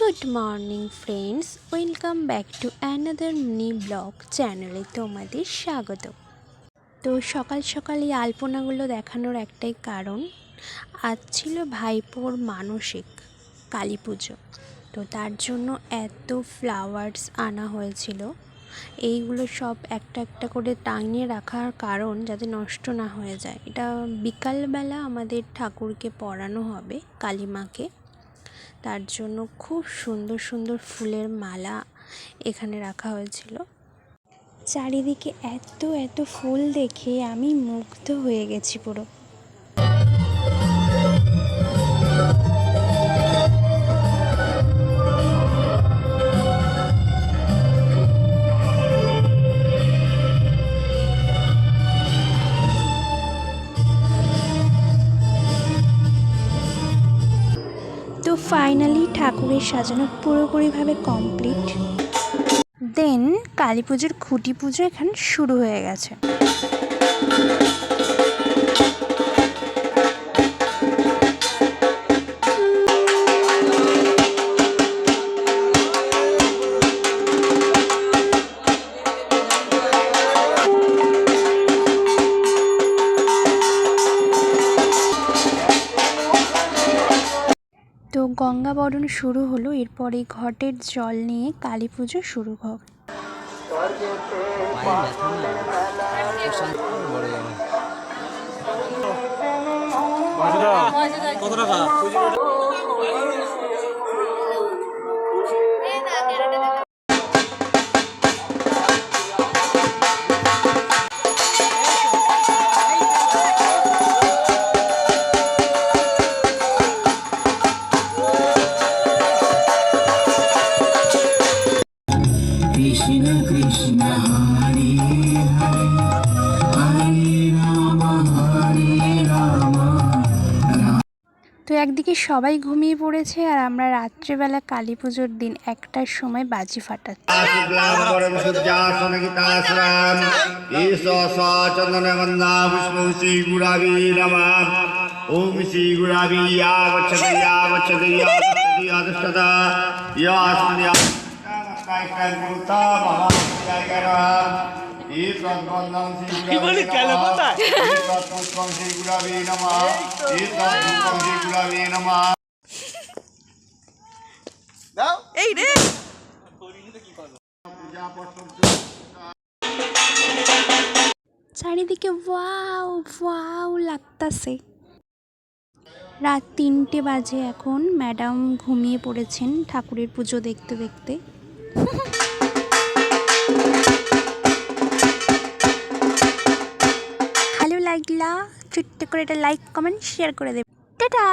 Good morning friends welcome back to another mini blog চ্যানেলে তোমাদের স্বাগত তো সকাল সকাল এই আলপনাগুলো দেখানোর একটাই কারণ, আজ ছিল ভাইপোর মানসিক কালী পুজো। তো তার জন্য এত ফ্লাওয়ার্স আনা হয়েছিল। এইগুলো সব একটা একটা করে টাঙিয়ে রাখার কারণ যাতে নষ্ট না হয়ে যায়। এটা বিকালবেলা আমাদের ঠাকুরকে পরানো হবে, কালী মাকে। তার জন্য খুব সুন্দর সুন্দর ফুলের মালা এখানে রাখা হয়েছিল। চারিদিকে এত এত ফুল দেখে আমি মুগ্ধ হয়ে গেছি পুরো। ফাইনালি ঠাকুরের সাজানো পুরোপুরিভাবে কমপ্লিট। দেন কালী পুজোর খুঁটি পুজো এখানে শুরু হয়ে গেছে। তো গঙ্গা বরণ শুরু হলো, এরপরে ঘটের জল নিয়ে কালী পুজো শুরু হবে কত টাকা? একদিকে সবাই ঘুমিয়ে পড়েছে আর আমরা রাত্রেবেলা কালী পুজোর দিন একটার সময় বাজি ফাটাচ্ছি शुक्लाम्बरं शुद्ध्यासनगितासुराम् ईशो स चन्दनगन्धा विष्णु श्रीगुरावी नमः ॐ श्रीगुरावी या गच्छति या गच्छति या गच्छति अधस्तदा या अस्मि শ্রীগুরাবী চারিদিকে ওয়াও ওয়াও লাগতাছে। রাত তিনটে বাজে এখন। ম্যাডাম ঘুমিয়ে পড়েছেন ঠাকুরের পুজো দেখতে দেখতে। ছোট্ট করে এটা লাইক কমেন্ট শেয়ার করে দেবে। টাটা!